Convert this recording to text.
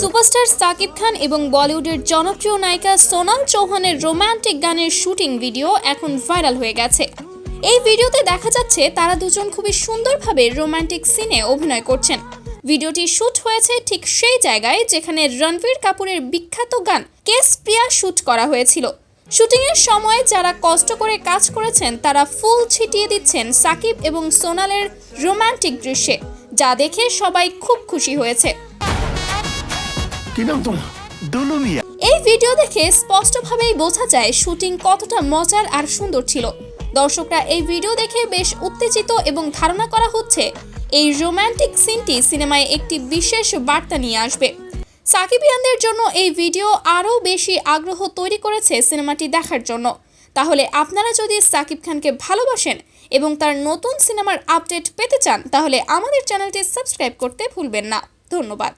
Superstar Shakib Khan এবং বলিউডের জনপ্রিয় নায়িকা সোনাল চৌহানের রোমান্টিক গানের শুটিং ভিডিও এখন ভাইরাল হয়ে গেছে। এই ভিডিওতে দেখা যাচ্ছে তারা দুজন খুবই সুন্দরভাবে রোমান্টিক সিনে অভিনয় করছেন। ভিডিওটি শ্যুট হয়েছে ঠিক সেই জায়গায় যেখানে রণবীর কাপুরের বিখ্যাত গান কেস প্রিয়া শুট করা হয়েছিল। শুটিংয়ের সময় যারা কষ্ট করে কাজ করেছেন তারা ফুল ছিটিয়ে দিচ্ছেন সাকিব এবং সোনালের রোমান্টিক দৃশ্যে যা দেখে সবাই খুব খুশি হয়েছে। এই ভিডিও দেখে স্পষ্টভাবেই বোঝা যায় শুটিং কতটা মজার আর সুন্দর ছিল। দর্শকরা এই ভিডিও দেখে বেশ উত্তেজিত এবং ধারণা করা হচ্ছে এই রোমান্টিক সিনটি সিনেমায় একটি বিশেষ বার্তা নিয়ে আসবে। সাকিবিয়ানদের জন্য এই ভিডিও আরও বেশি আগ্রহ তৈরি করেছে সিনেমাটি দেখার জন্য। তাহলে আপনারা যদি সাকিব খানকে ভালোবাসেন এবং তার নতুন সিনেমার আপডেট পেতে চান, তাহলে আমাদের চ্যানেলটি সাবস্ক্রাইব করতে ভুলবেন না। ধন্যবাদ।